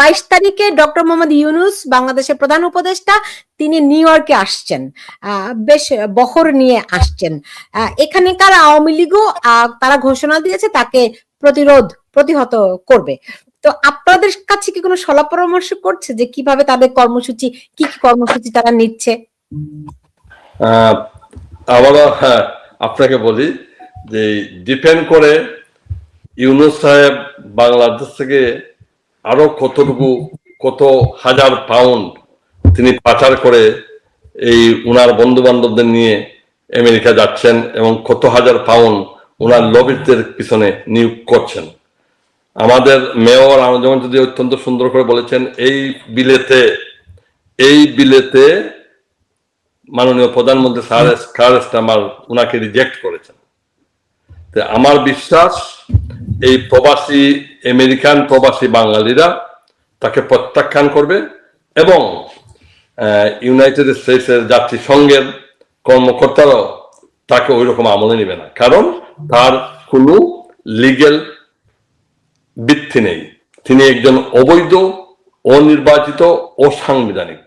বাইশ তারিখে ডক্টর মোহাম্মদ ইউনুস, বাংলাদেশের প্রধান উপদেষ্টা, তিনি নিউ ইয়র্কে আসছেন। বেশ বহর নিয়ে আসছেন। এখানকার আওয়ামী লীগও তারা ঘোষণা দিয়েছে তাকে প্রতিরোধ, প্রতিহত করবে। তো আপনাদের কাছে কি কোনো সলা পরামর্শ করছে যে কীভাবে তাদের কর্মসূচি, কি কি কর্মসূচি তারা নিচ্ছে? আবারও হ্যাঁ আপনাকে বলি যে ডিপেন্ড করে ইউনুস সাহেব বাংলাদেশ থেকে আরও কতটুকু, কত হাজার পাউন্ড তিনি পাচার করে এই উনার বন্ধু বান্ধবদের নিয়ে আমেরিকা যাচ্ছেন এবং কত হাজার পাউন্ড উনার লবিদের পিছনে নিয়োগ করছেন। আমাদের মেয়র যেমন যদি অত্যন্ত সুন্দর করে বলেছেন, এই বিলেতে এই বিলেতে মাননীয় প্রধানমন্ত্রী স্যার স্যার স্টামার উনাকে রিজেক্ট করেছেন। আমার বিশ্বাস এই প্রবাসী, আমেরিকান প্রবাসী বাঙালিরা তাকে প্রত্যাখ্যান করবে এবং ইউনাইটেড স্টেটসের জাতিসংঘের কর্মকর্তারাও তাকে ওই রকম আমলে নেবে না। কারণ তার কোনো লিগেল ভিত্তি নেই। তিনি একজন অবৈধ, অনির্বাচিত, অসাংবিধানিক।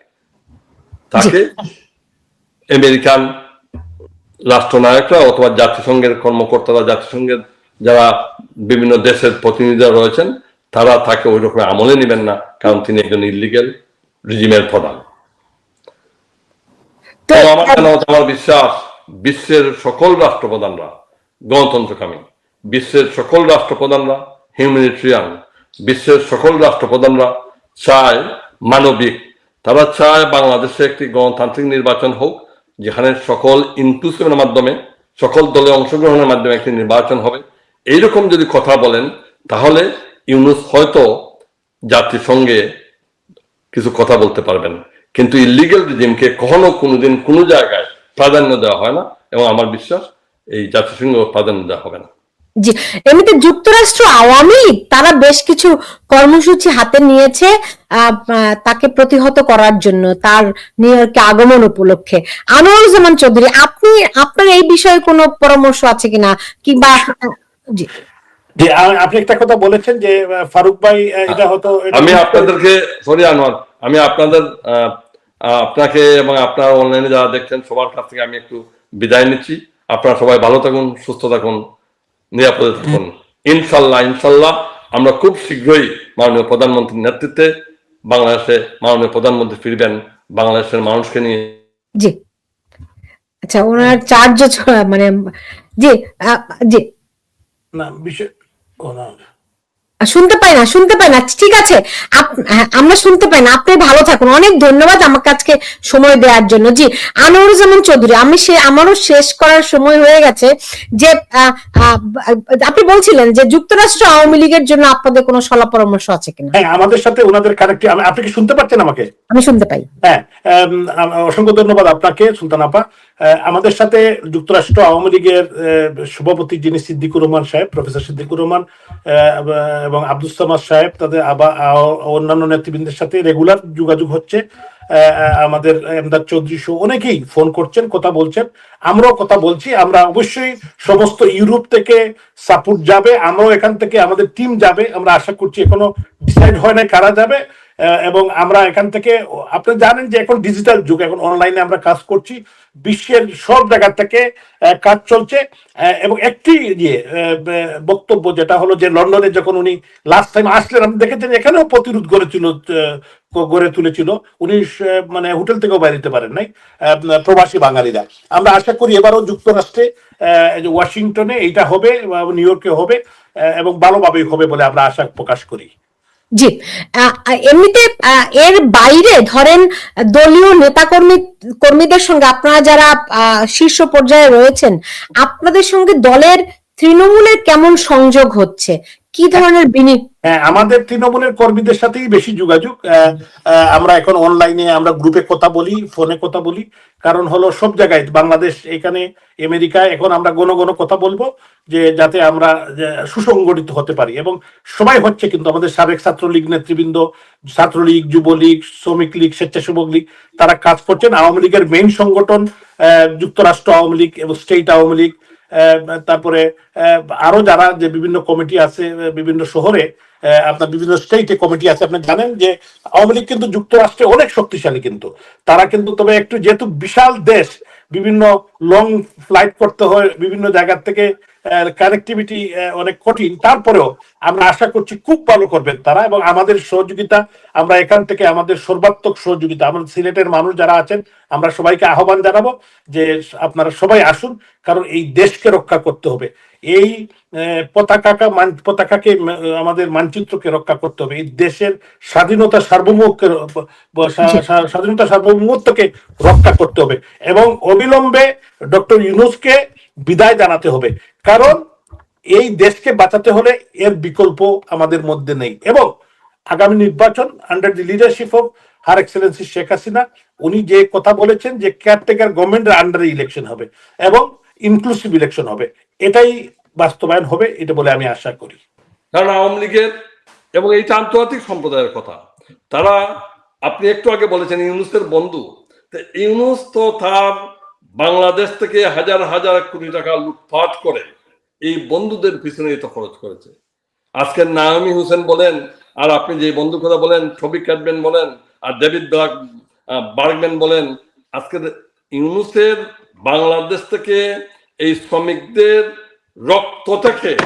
তাকে আমেরিকান রাষ্ট্রনায়করা অথবা জাতিসংঘের কর্মকর্তারা, জাতিসংঘের যারা বিভিন্ন দেশের প্রতিনিধিরা রয়েছেন তারা তাকে ওই রকম আমলে নেবেন না কারণ তিনি একজন ইলিগেল রিজিমের প্রধান। আমার মতে আমার বিশ্বাস বিশ্বের সকল রাষ্ট্রপ্রধানরা গণতন্ত্রকামী বিশ্বের সকল রাষ্ট্রপ্রধানরা হিউম্যানিটেরিয়ান বিশ্বের সকল রাষ্ট্রপ্রধানরা চায় মানবিক। তারা চায় বাংলাদেশে একটি গণতান্ত্রিক নির্বাচন হোক যেখানে সকল ইনক্লুসিভের মাধ্যমে সকল দলে অংশগ্রহণের মাধ্যমে একটি নির্বাচন হবে। এইরকম যদি কথা বলেন, তাহলে ইউনুস হয়তো জাতিসংঘে কিছু কথা বলতে পারবেন। কিন্তু ইলিগেল রিজিমকে কখনো কোনোদিন কোনো জায়গায় প্রাধান্য দেওয়া হয় না এবং আমার বিশ্বাস এই জাতিসংঘ প্রাধান্য দেওয়া হবে না। জি, এমনিতে যুক্তরাষ্ট্র আওয়ামী লীগ, তারা বেশ কিছু কর্মসূচি হাতে নিয়েছে তাকে প্রতিহত করার জন্য, তার নিউ আগমন উপলক্ষে। আনোয়ারুজ্জামান চৌধুরী, আপনি, আপনার এই বিষয়ে কোনো পরামর্শ আছে কিনা? কিংবা জি। আপনি একটা কথা বলেছেন যে ফারুক ভাই এটা হতো আমি আপনাদেরকে সরি আনোয়ার আমি আপনাদের আপনাকে এবং আপনার অনলাইনে যারা দেখছেন সবার কাছ থেকে আমি একটু বিদায় নিচ্ছি। আপনারা সবাই ভালো থাকুন সুস্থ থাকুন নিরাপদে থাকুন। ইনশাল্লাহ ইনশাল্লাহ আমরা খুব শীঘ্রই মাননীয় প্রধানমন্ত্রীর নেতৃত্বে বাংলাদেশে মাননীয় প্রধানমন্ত্রী ফিরবেন বাংলাদেশের মানুষকে নিয়ে। জি। আচ্ছা ওনার চার্জ মানে জি জি। না বিষয় ও না শুনতে পাই না শুনতে পাই না। ঠিক আছে হ্যাঁ, আমরা শুনতে পাই না। আপনি ভালো থাকুন। অনেক ধন্যবাদ আমাকে আজকে সময় দেওয়ার জন্য। জি আনোয়ারুজ্জামান চৌধুরী আমি সে আমারও শেষ করার সময় হয়ে গেছে যে আপনি বলছিলেন যে যুক্তরাষ্ট্র আওয়ামী লীগের জন্য আপনাদের কোনো সলা পরামর্শ আছে কিনা? হ্যাঁ আমাদের সাথে ওনাদের কানেক্টিভ আপনি কি শুনতে পাচ্ছেন আমাকে? আমি শুনতে পাই। হ্যাঁ অসংখ্য ধন্যবাদ আপনাকে সুলতান আপা। আমাদের সাথে যুক্তরাষ্ট্র আওয়ামী লীগের সভাপতি যিনি সিদ্দিকুর রহমান সাহেব প্রফেসর সিদ্দিকুর রহমান এবং আব্দুল সাহেব তাদের আবার অন্যান্য নেতৃবৃন্দের সাথে রেগুলার যোগাযোগ হচ্ছে। আমাদের এমদাদ চৌধুরী সহ অনেকেই ফোন করছেন, কথা বলছেন। আমরাও কথা বলছি। আমরা অবশ্যই সমস্ত ইউরোপ থেকে সাপোর্ট যাবে। আমরাও এখান থেকে আমাদের টিম যাবে। আমরা আশা করছি এখনও ডিসাইড হয় না কারা যাবে। এবং আমরা এখান থেকে আপনি জানেন যে এখন ডিজিটাল যুগ এখন অনলাইনে আমরা কাজ করছি বিশ্বের সব জায়গা থেকে কাজ চলছে এবং একটি ইয়ে বক্তব্য যেটা হলো যে লন্ডনে যখন উনি লাস্ট টাইম আসলেন আপনি দেখেছেন এখানেও প্রতিরোধ গড়ে ছিল আহ, গড়ে তুলেছিল। উনি মানে হোটেল থেকেও বাইরে পারেন নাই প্রবাসী বাঙালিরা। আমরা আশা করি এবারও যুক্তরাষ্ট্রে ওয়াশিংটনে এইটা হবে নিউ ইয়র্কে হবে এবং ভালোভাবেই হবে বলে আমরা আশা প্রকাশ করি। জি এমনিতে এর বাইরে ধরেন দলীয় নেতাকর্মী, কর্মীদের সঙ্গে আপনারা যারা শীর্ষ পর্যায়ে রয়েছেন, আপনাদের সঙ্গে দলের তৃণমূলের কেমন সংযোগ হচ্ছে? কি ধরনের হ্যাঁ আমাদের তৃণমূলের কর্মীদের সাথেই বেশি যোগাযোগ। আমরা এখন অনলাইনে আমরা গ্রুপে কথা বলি, ফোনে কথা বলি। কারণ হলো সব জায়গায়, বাংলাদেশ, এখানে, আমেরিকা, এখন আমরা গণ গণ কথা বলব যে যাতে আমরা সুসংগঠিত হতে পারি। এবং সবাই হচ্ছে কিন্তু আমাদের সাবেক ছাত্রলীগ নেতৃবৃন্দ, ছাত্রলীগ, যুবলীগ, শ্রমিক লীগ, স্বেচ্ছাসেবক লীগ, তারা কাজ করছেন। আওয়ামী লীগের মেইন সংগঠন যুক্তরাষ্ট্র আওয়ামী লীগ এবং স্টেট আওয়ামী লীগ। তারপরে আরও যারা যে বিভিন্ন কমিটি আছে বিভিন্ন শহরে আপনার বিভিন্ন স্টেটে কমিটি আছে, আপনি জানেন যে আওয়ামী লীগ কিন্তু যুক্তরাষ্ট্রে অনেক শক্তিশালী কিন্তু। তারা কিন্তু তবে একটু যেহেতু বিশাল দেশ, বিভিন্ন লং ফ্লাইট করতে হয়, বিভিন্ন জায়গা থেকে কানেক্টিভিটি অনেক কঠিন, তারপরেও আমরা আশা করছি খুব ভালো করবেন তারা এবং আমাদের সহযোগিতা, আমরা এখান থেকে আমাদের সর্বাত্মক সহযোগিতা আমাদের সিলেটের মানুষ যারা আছেন, আমরা সবাইকে আহ্বান জানাব যে আপনারা সবাই আসুন কারণ এই দেশকে রক্ষা করতে হবে। এই পতাকাকে মান- পতাকাকে আমাদের মানচিত্রকে রক্ষা করতে হবে। এই দেশের স্বাধীনতা সার্বভৌমকে স্বাধীনতা সার্বভৌমত্বকে রক্ষা করতে হবে এবং অবিলম্বে ডক্টর ইউনুসকে বিদায় জানাতে হবে। কারণ এই দেশকে বাঁচাতে হলে এর বিকল্প আমাদের মধ্যে নেই এবং আগামী নির্বাচন under the leadership of her excellency Sheikh Hasina উনি যে কথা বলেছেন যে কেয়ারটেকার গভর্নমেন্টের আন্ডারে ইলেকশন হবে এবং ইনক্লুসিভ ইলেকশন হবে। এটাই বাস্তবায়ন হবে, এটা বলে আমি আশা করি। কারণ আওয়ামী লীগের এবং এইটা আন্তর্জাতিক সম্প্রদায়ের কথা, তারা, আপনি একটু আগে বলেছেন ইউনুসের বন্ধু। ইউনুস তো তার বাংলাদেশ থেকে হাজার হাজার কোটি টাকা লুটপাট করে এই বন্ধুদের পিছনে তো খরচ করেছে। আজকের নাওমি হোসেন বলেন, আর আপনি যে বন্ধু কথা বলেন, ছবি কাটবেন বলেন, আর ডেভিড বার্গম্যান বলেন আজকের ইউনুসের বাংলাদেশ থেকে এই শ্রমিকদের রক্ত থেকে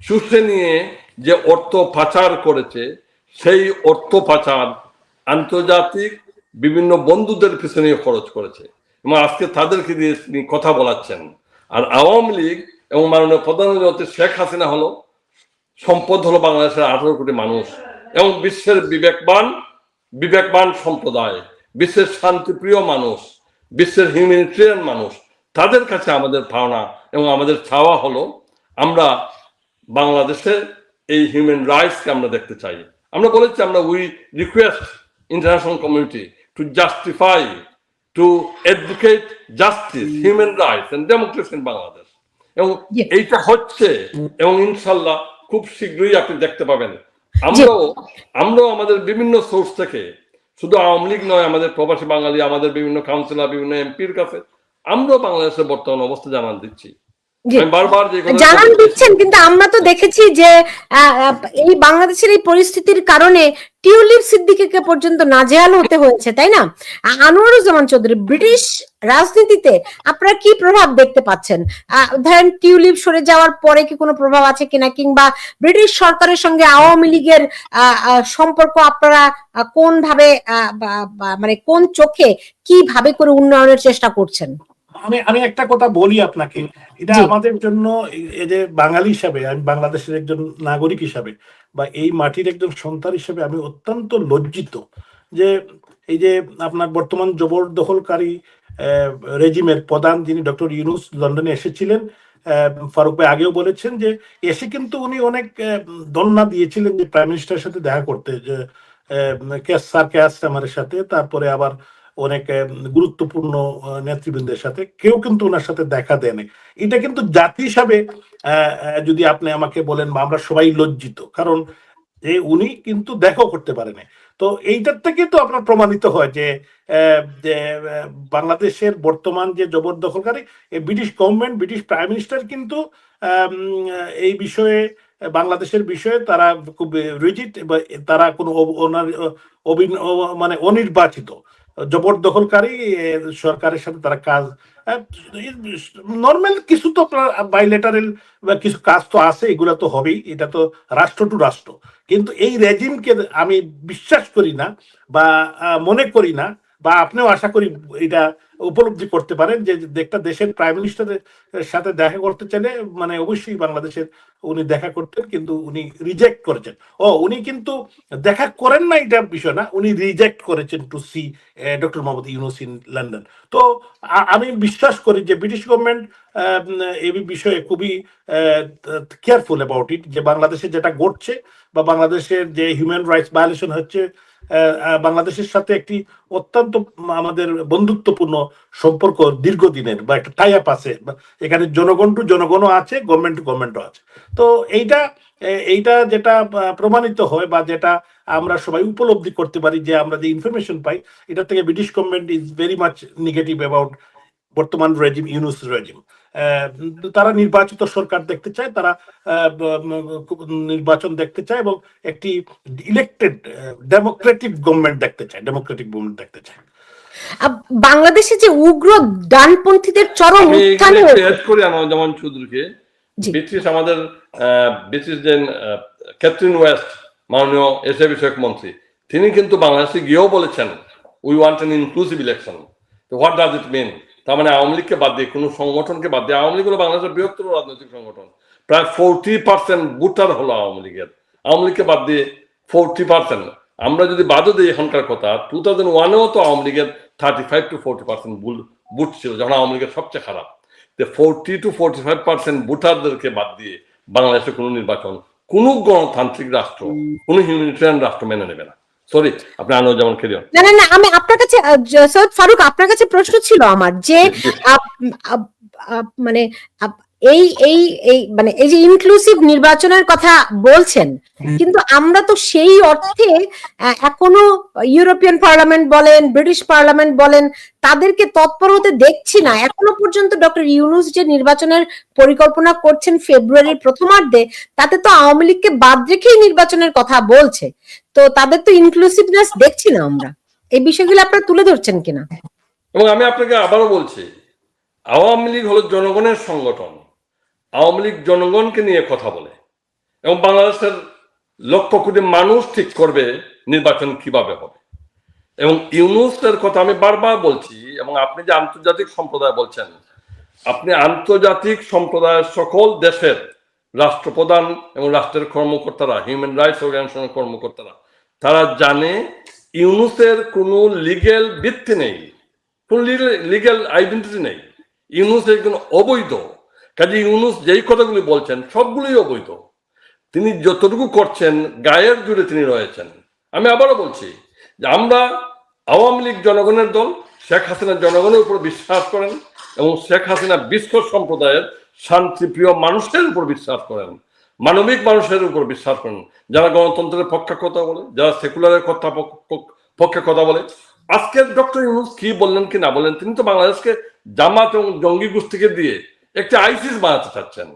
শুষে নিয়ে যে অর্থ পাচার করেছে, সেই অর্থ পাচার আন্তর্জাতিক বিভিন্ন বন্ধুদের পিছনে খরচ করেছে। এবং আজকে তাদেরকে দিয়ে তিনি কথা বলাচ্ছেন। আর আওয়ামী লীগ এবং মাননীয় প্রধানমন্ত্রী শেখ হাসিনা হলো, সম্পদ হলো বাংলাদেশের আঠারো কোটি মানুষ। এবং বিশ্বের বিবেকবান বিবেকবান সম্প্রদায়, বিশ্বের শান্তিপ্রিয় মানুষ, বিশ্বের হিউম্যানিটেরিয়ান মানুষ। তাদের কাছে আমাদের ভাবনা এবং আমাদের চাওয়া হলো আমরা বাংলাদেশে এই হিউম্যান রাইটসকে আমরা দেখতে চাই। আমরা বলেছি আমরা we request international community to justify to educate justice human rights and democracy in Bangladesh এবং. এইটা হচ্ছে এবং ইনশাল্লাহ খুব শীঘ্রই আপনি দেখতে পাবেন। আমরাও আমরাও আমাদের বিভিন্ন সোর্স থেকে শুধু আওয়ামী লীগ নয় আমাদের প্রবাসী বাঙালি আমাদের বিভিন্ন কাউন্সিলর বিভিন্ন এমপির কাছে আমরাও বাংলাদেশের বর্তমান অবস্থা জানান দিচ্ছি। জানান দিচ্ছেন কিন্তু আমরা তো দেখেছি যে এই বাংলাদেশের এই পরিস্থিতির কারণে টিউলিপ সিদ্দিকিকে পর্যন্ত নাজেহাল হতে হয়েছে তাই না? আনোয়ারুজ্জামান চৌধুরী ব্রিটিশ রাজনীতিতে আপনারা কি প্রভাব দেখতে পাচ্ছেন? আহ, ধরেন টিউলিপ সরে যাওয়ার পরে কি কোনো প্রভাব আছে কিনা? কিংবা ব্রিটিশ সরকারের সঙ্গে আওয়ামী লীগের সম্পর্ক আপনারা কোন ভাবে মানে কোন চোখে কীভাবে করে উন্নয়নের চেষ্টা করছেন? আমি আমি একটা কথা বলি আপনাকে। এটা আমাদের জন্য এই- যে বাঙালি হিসাবে আমি বাংলাদেশের একজন নাগরিক হিসাবে বা এই মাটির একজন সন্তান হিসাবে আমি অত্যন্ত লজ্জিত যে এই যে আপনার বর্তমান জবরদখলকারী রেজিমের প্রধান যিনি ডক্টর ইউনুস লন্ডনে এসেছিলেন আহ, ফারুক ভাই আগেও বলেছেন যে এসে কিন্তু উনি অনেক দন্না দিয়েছিলেন যে প্রাইম মিনিস্টারের সাথে দেখা করতে যে কেস স্যার কেস আমার সাথে তারপরে আবার অনেক গুরুত্বপূর্ণ নেতৃবৃন্দের সাথে, কেউ কিন্তু ওনার সাথে দেখা দেয়নি এটা কিন্তু জাতি হিসাবে যদি আপনি আমাকে বলেন বা আমরা সবাই লজ্জিত, কারণ যে উনি কিন্তু দেখাও করতে পারেনি তো এইটার থেকে তো আপনার প্রমাণিত হয় যে বাংলাদেশের বর্তমান যে জবরদখলকারী British government, British prime minister কিন্তু এই বিষয়ে, বাংলাদেশের বিষয়ে তারা খুব রিজিট তারা কোনো মানে অনির্বাচিত। জবরদখলকারী সরকারের সাথে তারা কাজ নর্মাল কিছু তো বাইলেটারেল বা কিছু কাজ তো আছে, এগুলো তো হবেই, এটা তো রাষ্ট্র টু রাষ্ট্র। কিন্তু এই রেজিমকে আমি বিশ্বাস করি না বা মনে করি না বা আপনিও আশা করি এটা উপলব্ধি করতে পারেন যে একটা দেশের প্রাইম মিনিস্টারের সাথে দেখা করতে চাইলে মানে অবশ্যই বাংলাদেশের উনি দেখা করতেন, কিন্তু উনি রিজেক্ট করেছেন। ও, উনি কিন্তু দেখা করেন না, এটা বিষয় না, উনি রিজেক্ট করেছেন to see doctor Mohammad Yunus in London তো আমি বিশ্বাস করি যে ব্রিটিশ গভর্নমেন্ট এই বিষয়ে খুবই কেয়ারফুল অ্যাবাউট ইট যে বাংলাদেশে যেটা ঘটছে বা বাংলাদেশের যে হিউম্যান রাইটস ভায়োলেশন হচ্ছে বাংলাদেশের সাথে একটি অত্যন্ত আমাদের বন্ধুত্বপূর্ণ সম্পর্ক দীর্ঘদিনের বা একটা টাই আপ আছে। এখানে জনগণ টু জনগণও আছে গভর্নমেন্ট টু গভর্নমেন্টও আছে। তো এইটা এইটা যেটা প্রমাণিত হয় বা যেটা আমরা সবাই উপলব্ধি করতে পারি যে আমরা যে ইনফরমেশন পাই, এটা থেকে British government is very much negative about বর্তমান রেজিম ইউনুস রেজিম তারা নির্বাচিত সরকার দেখতে চায় তারা আহ, নির্বাচন দেখতে চায় এবং একটি ইলেকটেড ডেমোক্রেটিক গভর্নমেন্ট দেখতে চায় ডেমোক্রেটিক গভর্নমেন্ট দেখতে চায়। বাংলাদেশে যে উগ্র ডানপন্থীদের চরম উত্থানে একটু add করি চৌধুরীকে। ব্রিটিশ আমাদের আহ, ব্রিটিশ যে আহ, ক্যাথরিন ওয়েস্ট মাননীয় এশিয়া বিষয়ক মন্ত্রী তিনি কিন্তু বাংলাদেশে গিয়েও বলেছেন we want inclusive election what does it mean তার মানে আওয়ামী লীগকে বাদ দিয়ে কোনো সংগঠনকে বাদ দিয়ে আওয়ামী লীগ হলো বাংলাদেশের বৃহত্তর রাজনৈতিক সংগঠন। প্রায় ফোরটি পার্সেন্ট ভোটার হলো আওয়ামী লীগের। আওয়ামী লীগকে বাদ দিয়ে ফোরটি পার্সেন্ট। আমরা যদি বাদও দিই এখনকার কথা টু থাউজেন্ড ওয়ানেও তো আওয়ামী লীগের thirty five to forty percent বুট ছিল যখন আওয়ামী লীগের সবচেয়ে খারাপ। Forty to forty five percent ভোটারদেরকে বাদ দিয়ে বাংলাদেশে কোনো নির্বাচন কোনো গণতান্ত্রিক রাষ্ট্র কোনো হিউম্যানিটেরিয়ান রাষ্ট্র মেনে নেবে না। সরি আপনি না না না আমি আপনার কাছে সৈয়দ ফারুক আপনার কাছে প্রশ্ন ছিল আমার যে মানে এই এই এই মানে এই যে ইনক্লুসিভ নির্বাচনের কথা বলছেন কিন্তু আমরা তো সেই অর্থে এখনও ইউরোপিয়ান পার্লামেন্ট বলেন ব্রিটিশ পার্লামেন্ট বলেন তাদেরকে তৎপর হতে দেখছি না। এখনও পর্যন্ত ডক্টর ইউনুস যে নির্বাচনের পরিকল্পনা করছেন ফেব্রুয়ারির প্রথমার্ধে তাতে তো আওয়ামী লীগকে বাদ রেখেই নির্বাচনের কথা বলছে। তো তাদের তো ইনক্লুসিভনেস দেখছি না আমরা। এই বিষয়গুলো আপনারা তুলে ধরছেন কিনা? এবং আমি আপনাকে আবারও বলছি আওয়ামী লীগ হলো জনগণের সংগঠন। আওয়ামী লীগ জনগণকে নিয়ে কথা বলে। এবং বাংলাদেশের লক্ষ কোটি মানুষ ঠিক করবে নির্বাচন কীভাবে হবে। এবং ইউনুসের কথা আমি বারবার বলছি, এবং আপনি যে আন্তর্জাতিক সম্প্রদায় বলছেন, আপনি আন্তর্জাতিক সম্প্রদায়ের সকল দেশের রাষ্ট্রপ্রধান এবং রাষ্ট্রের কর্মকর্তারা হিউম্যান রাইটস অর্গানাইজেশনের কর্মকর্তারা, তারা জানে ইউনুসের কোনো লিগেল ভিত্তি নেই, কোন লিগেল আইডেন্টিটি নেই। ইউনুস একজন অবৈধ। কাজে ইউনুস যেই কথাগুলি বলছেন, সবগুলোই অবৈধ। তিনি যতটুকু করছেন, গায়ের জুড়ে তিনি রয়েছেন। আমি আবারও বলছি যে আমরা আওয়ামী লীগ জনগণের দল, শেখ হাসিনা জনগণের উপর বিশ্বাস করেন এবং শেখ হাসিনা বিশ্ব সম্প্রদায়ের শান্তিপ্রিয় মানুষের উপর বিশ্বাস করেন, মানবিক মানুষের উপর বিশ্বাস করেন। যারা গণতন্ত্রের পক্ষে কথা বলে, যারা সেকুলারের কথা পক- পক- পক্ষে কথা বলে। আজকে ডক্টর ইউনুস কি বললেন কি না বললেন, তিনি তো বাংলাদেশকে জামাত এবং জঙ্গি গোষ্ঠীকে দিয়ে একটি আইসিস বানাতে চাচ্ছেন।